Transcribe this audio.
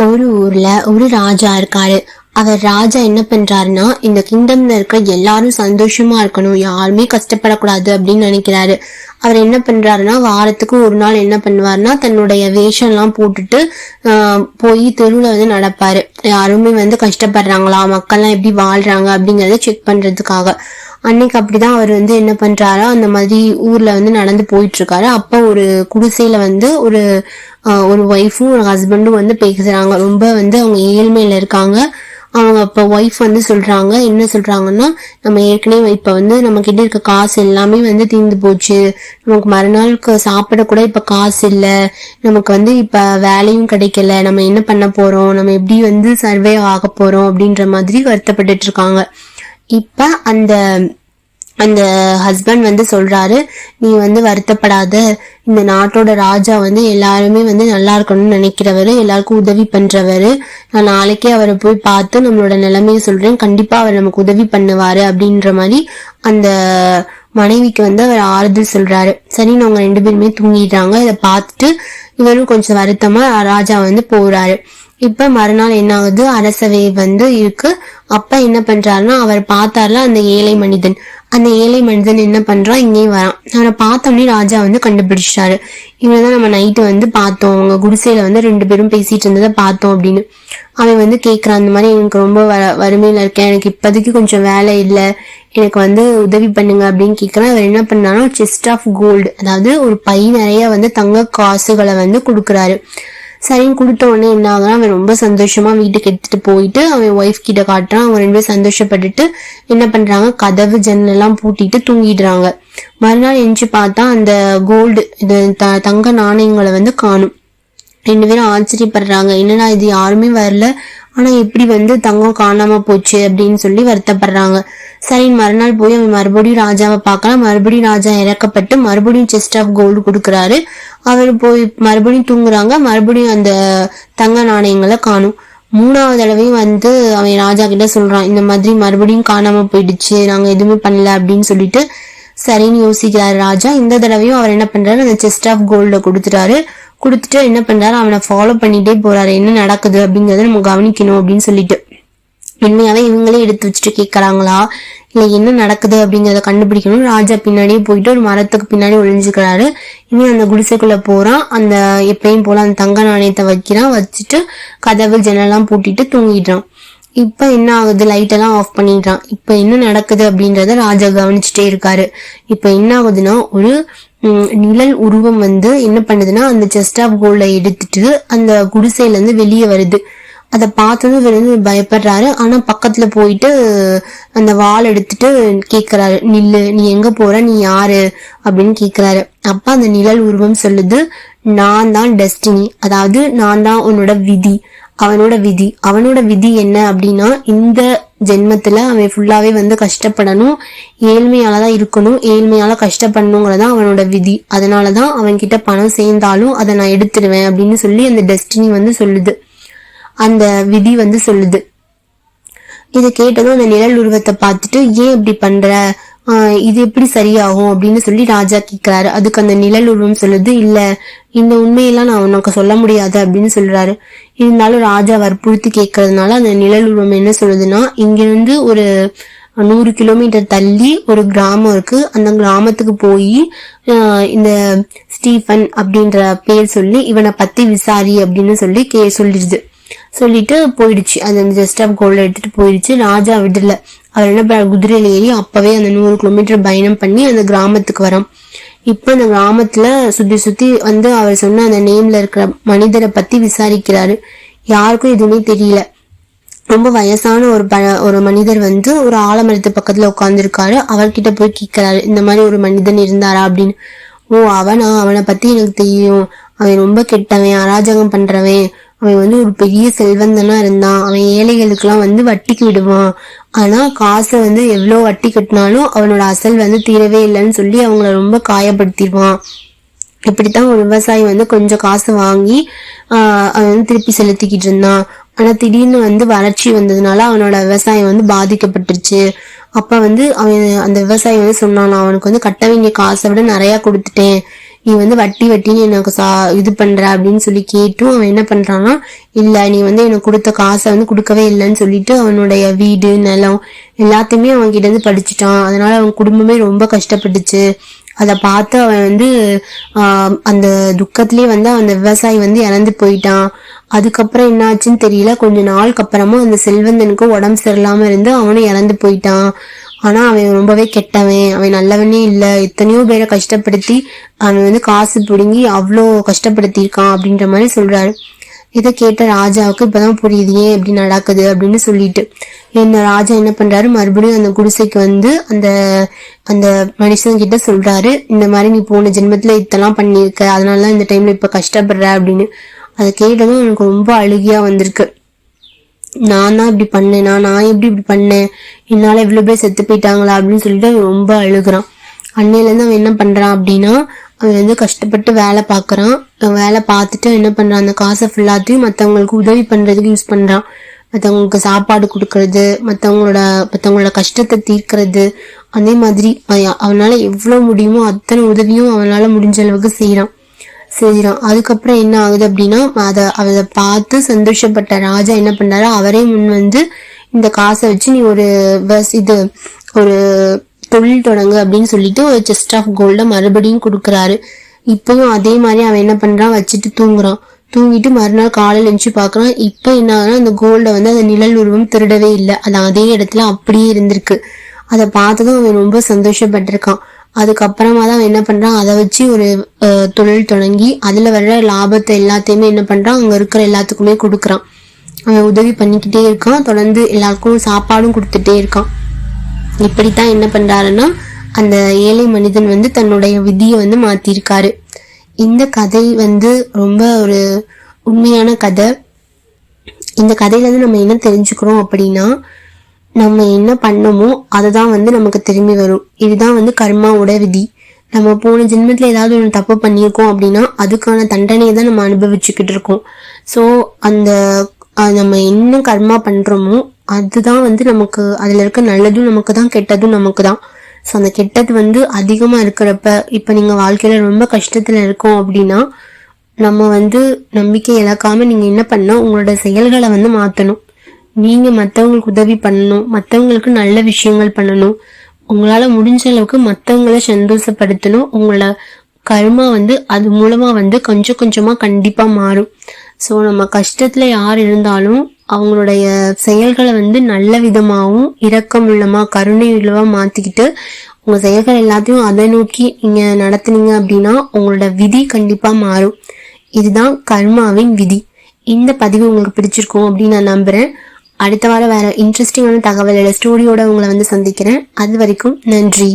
ஒரு ஊர்ல ஒரு ராஜா இருக்காரு. அவர் ராஜா என்ன பண்றாருன்னா இந்த கிங்டம்ல இருக்க எல்லாரும் சந்தோஷமா இருக்கணும் யாருமே கஷ்டப்படக்கூடாது அப்படின்னு நினைக்கிறாரு. அவர் என்ன பண்றாருன்னா வாரத்துக்கு ஒரு நாள் என்ன பண்ணுவாருன்னா தன்னுடைய வேஷம் எல்லாம் போட்டுட்டு போய் தெருவுல வந்து நடப்பாரு. யாருமே வந்து கஷ்டப்படுறாங்களா மக்கள்லாம் எப்படி வாழ்றாங்க அப்படிங்கறத செக் பண்றதுக்காக. அன்னைக்கு அப்படிதான் அவர் வந்து என்ன பண்றாரோ அந்த மாதிரி ஊர்ல வந்து நடந்து போயிட்டு இருக்காரு அப்ப ஒரு குடிசையில வந்து ஒரு ஒரு ஒய்ஃபும் ஒரு ஹஸ்பண்டும் வந்து பேசுறாங்க. ரொம்ப வந்து அவங்க ஏழ்மையில இருக்காங்க. அவங்க அப்போ ஒய்ஃப் வந்து சொல்கிறாங்க என்ன சொல்கிறாங்கன்னா நம்ம ஏற்கனவே இப்போ வந்து நம்ம கிட்ட இருக்க காசு எல்லாமே வந்து தீர்ந்து போச்சு. நமக்கு மறுநாளுக்கு சாப்பிட கூட இப்போ காசு இல்லை. நமக்கு வந்து இப்போ வேலையும் கிடைக்கல. நம்ம என்ன பண்ண போகிறோம் நம்ம எப்படி வந்து சர்வே ஆக போகிறோம் அப்படின்ற மாதிரி வருத்தப்பட்டுட்டு இருக்காங்க. இப்போ அந்த அந்த ஹஸ்பண்ட் வந்து சொல்றாரு நீ வந்து வருத்தப்படாத. இந்த நாட்டோட ராஜா வந்து எல்லாருமே வந்து நல்லா இருக்கணும்னு நினைக்கிறவர் எல்லாருக்கும் உதவி பண்ணுறவர் நான் நாளைக்கே அவரை போய் பார்த்து நம்மளோட நிலைமையை சொல்றேன். கண்டிப்பா அவர் நமக்கு உதவி பண்ணுவாரு அப்படின்ற மாதிரி அந்த மனைவிக்கு வந்து அவர் ஆறுதல் சொல்றாரு. சரின்னு அவங்க ரெண்டு பேருமே தூங்கிடுறாங்க. இதை பார்த்துட்டு இவரும் கொஞ்சம் வருத்தமா ராஜா வந்து போறாரு. இப்ப மறுநாள் என்ன ஆகுது அரசவை வந்து இருக்கு. அப்ப என்ன பண்றாருன்னா அவர் பார்த்தார்ல அந்த ஏழை மனிதன். அந்த ஏழை மனிதன் என்ன பண்றான் இங்கேயும் வரான். அவரை பார்த்தோன்னே ராஜா வந்து கண்டுபிடிச்சிட்டாரு. இவனதான் நம்ம நைட்டு வந்து பார்த்தோம். அவங்க குடிசையில வந்து ரெண்டு பேரும் பேசிட்டு இருந்ததை பார்த்தோம் அப்படின்னு. அவன் வந்து கேக்குறான் அந்த மாதிரி எனக்கு ரொம்ப வ வறுமையில இருக்கேன். எனக்கு இப்போதைக்கு கொஞ்சம் வேலை இல்லை. எனக்கு வந்து உதவி பண்ணுங்க அப்படின்னு கேக்குறான். அவர் என்ன பண்ணாருன்னா செஸ்ட் ஆஃப் கோல்டு அதாவது ஒரு பை நிறைய வந்து தங்க காசுகளை வந்து கொடுக்குறாரு. சரின்னு கொடுத்த உடனே என்ன ஆகுறான் அவன் ரொம்ப சந்தோஷமா வீட்டுக்கு எடுத்துட்டு போயிட்டு அவன் ஒய்ஃப் கிட்ட காட்டுறான். அவங்க ரெண்டு பேரும் சந்தோஷப்பட்டுட்டு என்ன பண்றாங்க? கதவு ஜன்னல் எல்லாம் பூட்டிட்டு தூங்கிடுறாங்க. மறுநாள் எஞ்சி பார்த்தா அந்த கோல்டு இது த- தங்க நாணயங்களை வந்து காணும். ரெண்டு பேரும் ஆச்சரியப்படுறாங்க. என்னடா இது? யாருமே வரல. ஆனா எப்படி வந்து தங்கம் காணாம போச்சு அப்படின்னு சொல்லி வருத்தப்படுறாங்க. சரி மறுநாள் போய் அவன் மறுபடியும் ராஜாவை பார்க்கலாம் மறுபடியும் ராஜா இறக்கப்பட்டு மறுபடியும் செஸ்ட் ஆஃப் கோல்டு கொடுக்குறாரு. அவர் போய் மறுபடியும் தூங்குறாங்க. மறுபடியும் அந்த தங்க நாணயங்களை காணும். மூணாவது தடவையும் வந்து அவன் ராஜா கிட்ட சொல்றான் இந்த மாதிரி மறுபடியும் காணாம போயிடுச்சு. நாங்க எதுவுமே பண்ணல அப்படின்னு சொல்லிட்டு சரின்னு யோசிக்கிறாரு ராஜா. இந்த தடவையும் அவர் என்ன பண்றாரு? அந்த செஸ்ட் ஆஃப் கோல்ட கொடுத்துட்டாரு. கொடுத்துட்டு என்ன பண்றாரு? அவனை ஃபாலோ பண்ணிட்டே போறாரு. என்ன நடக்குது அப்படிங்கறத நம்ம கவனிக்கணும் அப்படின்னு சொல்லிட்டு. உண்மையாவே இவங்களே எடுத்து வச்சுட்டு கேட்கறாங்களா இல்ல என்ன நடக்குது அப்படிங்கறத கண்டுபிடிக்கணும். ராஜா பின்னாடியே போயிட்டு ஒரு மரத்துக்கு பின்னாடி ஒளிஞ்சுக்கிறாரு. இவன் அந்த குடிசைக்குள்ள போறான். அந்த எப்பயும் போல அந்த தங்க நாணயத்தை வைக்கிறான். வச்சுட்டு கதவு ஜன்னலாம் பூட்டிட்டு தூங்கிடுறான். இப்ப என்ன ஆகுது? லைட் எல்லாம் ஆஃப் பண்ணிடுறான். இப்ப என்ன நடக்குது அப்படின்றத ராஜா கவனிச்சுட்டே இருக்காரு. இப்ப என்ன ஆகுதுன்னா ஒரு நிழல் உருவம் வந்து என்ன பண்ணுதுன்னா அந்த செஸ்ட் ஆஃப் கோல்ட எடுத்துட்டு அந்த குடிசையில இருந்து வெளியே வருது. அதை பார்த்ததும் இவர் வந்து பயப்படுறாரு. ஆனா பக்கத்துல போயிட்டு அந்த வால் எடுத்துட்டு கேக்குறாரு. நில்லு நீ எங்க போற? நீ யாரு? அப்படின்னு கேக்குறாரு. அப்ப அந்த நிழல் உருவம் சொல்லுது நான் தான் டெஸ்டினி அதாவது நான் தான் உன்னோட விதி. அவனோட விதி. அவனோட விதி என்ன அப்படின்னா இந்த ஜென்மத்தில் அவன் ஃபுல்லாகவே வந்து கஷ்டப்படணும். ஏழ்மையால் தான் இருக்கணும். ஏழ்மையால் கஷ்டப்படணுங்கிறது தான் அவனோட விதி. அதனாலதான் அவன் அவன்கிட்ட பணம் சேர்ந்தாலும் அதை நான் எடுத்துடுவேன் அப்படின்னு சொல்லி அந்த டெஸ்டினி வந்து சொல்லுது. அந்த விதி வந்து சொல்லுது. இதை கேட்டதும் அந்த நிழல் உருவத்தை பார்த்துட்டு ஏன் இப்படி பண்ணுற இது எப்படி சரியாகும் அப்படின்னு சொல்லி ராஜா கேட்கிறாரு. அதுக்கு அந்த நிழல் உருவம் சொல்லுது இல்ல இந்த உண்மையெல்லாம் நான் உனக்கு சொல்ல முடியாது அப்படின்னு சொல்றாரு. இருந்தாலும் ராஜா வற்புறுத்தி கேட்கறதுனால அந்த நிழல் உருவம் என்ன சொல்லுதுன்னா இங்கிருந்து ஒரு நூறு கிலோமீட்டர் தள்ளி ஒரு கிராமம் இருக்கு. அந்த கிராமத்துக்கு போய் இந்த ஸ்டீஃபன் அப்படின்ற பேர் சொல்லி இவனை பத்தி விசாரி அப்படின்னு சொல்லி கே சொல்லிடுது. சொல்லிட்டு போயிடுச்சு. அது அந்த ஜஸ்ட் ஆஃப் கோல்ட் எடுத்துட்டு போயிடுச்சு. ராஜா விடல. அவர் என்ன குதிரையில ஏறி அப்பவே அந்த நூறு கிலோமீட்டர் பயணம் பண்ணி அந்த கிராமத்துக்கு வரோம். இப்போ அந்த கிராமத்துல சுத்தி சுத்தி வந்து அவர் சொன்ன அந்த நேம்ல இருக்கிற மனிதரை பத்தி விசாரிக்கிறாரு. யாருக்கும் எதுவுமே தெரியல. ரொம்ப வயசான ஒரு ப ஒரு மனிதர் வந்து ஒரு ஆலமரத்து பக்கத்துல உட்காந்துருக்காரு அவர்கிட்ட போய் கேட்கிறாரு இந்த மாதிரி ஒரு மனிதன் இருந்தாரா? அப்படின்னு. ஓ அவனா? அவனை பத்தி எனக்கு தெரியும். அவன் ரொம்ப கெட்டவன் அராஜகம் பண்றவன். அவன் வந்து ஒரு பெரிய செல்வந்தனா இருந்தான். அவன் ஏழைகளுக்கெல்லாம் வந்து வட்டிக்கு விடுவான். ஆனா காசை வந்து எவ்வளவு வட்டி கட்டினாலும் அவனோட அசல் வந்து தீரவே இல்லைன்னு சொல்லி அவங்கள ரொம்ப காயப்படுத்திடுவான். இப்படித்தான் ஒரு விவசாயி வந்து கொஞ்சம் காசு வாங்கி ஆஹ் அவன் வந்து திருப்பி செலுத்திக்கிட்டு இருந்தான். ஆனா திடீர்னு வந்து வறட்சி வந்ததுனால அவனோட விவசாயம் வந்து பாதிக்கப்பட்டுருச்சு. அப்ப வந்து அவன் அந்த விவசாயி வந்து சொன்னான் அவனுக்கு வந்து கட்ட வேண்டிய காசை விட நிறைய கொடுத்துட்டேன். நீ வந்து வட்டி வட்டின்னு எனக்கு சா இது பண்ற அப்படின்னு சொல்லி கேட்டும். அவன் என்ன பண்றான்னா இல்ல நீ வந்து எனக்கு கொடுத்த காசை வந்து கொடுக்கவே இல்லைன்னு சொல்லிட்டு அவனுடைய வீடு நிலம் எல்லாத்தையுமே அவன் கிட்ட இருந்து படிச்சுட்டான். அதனால அவன் குடும்பமே ரொம்ப கஷ்டப்பட்டுச்சு. அதை பார்த்து அவன் வந்து அந்த துக்கத்திலே வந்து அந்த விவசாயி வந்து இறந்து போயிட்டான். அதுக்கப்புறம் என்ன ஆச்சுன்னு தெரியல. கொஞ்ச நாளுக்கு அப்புறமா அந்த செல்வந்தனுக்கு உடம்பு சரியில்லாம இருந்து அவனும் இறந்து போயிட்டான். ஆனா அவன் ரொம்பவே கெட்டவன். அவன் நல்லவனே இல்ல. எத்தனையோ பேரை கஷ்டப்படுத்தி அவன் வந்து காசு பிடுங்கி அவ்வளோ கஷ்டப்படுத்தியிருக்கான் அப்படின்ற மாதிரி சொல்றாரு. இதை கேட்ட ராஜாவுக்கு இப்பதான் புரியுது ஏன் இப்படி நடக்குது அப்படின்னு சொல்லிட்டு. இந்த ராஜா என்ன பண்றாரு? மறுபடியும் அந்த குடிசைக்கு வந்து அந்த அந்த மனுஷன் கிட்ட சொல்றாரு இந்த மாதிரி நீ போன ஜென்மத்துல இதெல்லாம் பண்ணியிருக்க அதனாலதான் இந்த டைம்ல இப்ப கஷ்டப்படுற அப்படின்னு. அதை கேட்டதும் எனக்கு ரொம்ப அழுகியா வந்திருக்கு. நான் தான் இப்படி பண்ணேனா நான் எப்படி இப்படி பண்ணேன்? என்னால் இவ்வளோ பேர் செத்து போயிட்டாங்களா அப்படின்னு சொல்லிட்டு அவன் ரொம்ப அழுகுறான். அன்னையிலேருந்து அவன் என்ன பண்ணுறான் அப்படின்னா அவன் வந்து கஷ்டப்பட்டு வேலை பார்க்குறான். வேலை பார்த்துட்டு என்ன பண்ணுறான் அந்த காசை ஃபுல்லாத்தையும் மற்றவங்களுக்கு உதவி பண்ணுறதுக்கு யூஸ் பண்ணுறான் மற்றவங்களுக்கு சாப்பாடு கொடுக்கறது மற்றவங்களோட மற்றவங்களோட கஷ்டத்தை தீர்க்கறது அதே மாதிரி அவனால் எவ்வளோ முடியுமோ அத்தனை உதவியும் அவனால் முடிஞ்ச அளவுக்கு செய்கிறான் செய்யறான் அதுக்கப்புறம் என்ன ஆகுது அப்படின்னா அதை அதை பார்த்து சந்தோஷப்பட்ட ராஜா என்ன பண்ணாரு? அவரே முன் வந்து இந்த காசை வச்சு நீ ஒரு பஸ் இது ஒரு தொழில் தொடங்கு அப்படின்னு சொல்லிட்டு ஒரு செஸ்ட் ஆஃப் கோல்ட மறுபடியும் கொடுக்குறாரு. இப்பவும் அதே மாதிரி அவன் என்ன பண்றான்? வச்சுட்டு தூங்குறான். தூங்கிட்டு மறுநாள் காலையில் எழுந்துச்சு பார்க்குறான். இப்போ என்ன ஆகுதுன்னா அந்த கோல்ட வந்து அந்த நிழல் உருவம் திருடவே இல்லை. அது அதே இடத்துல அப்படியே இருந்திருக்கு. அதை பார்த்ததும் அவன் ரொம்ப சந்தோஷப்பட்டிருக்கான். அதுக்கப்புறமா தான் அவன் என்ன பண்ணுறான் அதை வச்சு ஒரு தொழில் தொடங்கி அதில் வர்ற லாபத்தை எல்லாத்தையுமே என்ன பண்ணுறான் அங்கே இருக்கிற எல்லாத்துக்குமே கொடுக்குறான். அவன் உதவி பண்ணிக்கிட்டே இருக்கான். தொடர்ந்து எல்லாருக்கும் சாப்பாடும் கொடுத்துட்டே இருக்கான். இப்படித்தான் என்ன பண்ணுறாருன்னா அந்த ஏழை மனிதன் வந்து தன்னுடைய விதியை வந்து மாற்றிருக்காரு இந்த கதை வந்து ரொம்ப ஒரு உண்மையான கதை. இந்த கதையிலேருந்து நம்ம என்ன தெரிஞ்சுக்கிறோம் அப்படின்னா நம்ம என்ன பண்ணோமோ அதுதான் வந்து நமக்கு திரும்பி வரும். இதுதான் வந்து கர்மாவோட விதி. நம்ம போன ஜென்மத்தில் ஏதாவது ஒன்று தப்பு பண்ணியிருக்கோம் அப்படின்னா அதுக்கான தண்டனையை தான் நம்ம அனுபவிச்சுக்கிட்டு இருக்கோம். ஸோ அந்த நம்ம என்ன கர்மா பண்ணுறோமோ அதுதான் வந்து நமக்கு அதில் இருக்க நல்லதும் நமக்கு தான் கெட்டதும் நமக்கு தான். ஸோ அந்த கெட்டது வந்து அதிகமாக இருக்கிறப்ப இப்போ நீங்கள் வாழ்க்கையில் ரொம்ப கஷ்டத்தில் இருக்கோம் அப்படின்னா நம்ம வந்து நம்பிக்கை இழக்காமல் நீங்கள் என்ன பண்ணால் உங்களோட செயல்களை வந்து மாற்றணும் நீங்க மத்தவங்களுக்கு உதவி பண்ணணும் மத்தவங்களுக்கு நல்ல விஷயங்கள் பண்ணணும். உங்களால முடிஞ்ச அளவுக்கு மத்தவங்களை சந்தோஷப்படுத்தணும். உங்களோட கர்மா வந்து அது மூலமா வந்து கொஞ்சம் கொஞ்சமா கண்டிப்பா மாறும். ஸோ நம்ம கஷ்டத்துல யார் இருந்தாலும் அவங்களுடைய செயல்களை வந்து நல்ல விதமாகவும் இரக்கமுள்ளமா கருணை உள்ளவா மாத்திக்கிட்டு உங்க செயல்கள் எல்லாத்தையும் அதை நோக்கி நீங்க நடத்துனீங்க அப்படின்னா உங்களோட விதி கண்டிப்பா மாறும். இதுதான் கர்மாவின் விதி. இந்த பதிவு உங்களுக்கு பிடிச்சிருக்கும் அப்படின்னு நான் நம்புறேன். அடுத்த வாரம் வேற இன்ட்ரெஸ்டிங்கான தகவலோட ஸ்டோரியோட உங்களை வந்து சந்திக்கிறேன். அது வரைக்கும் நன்றி.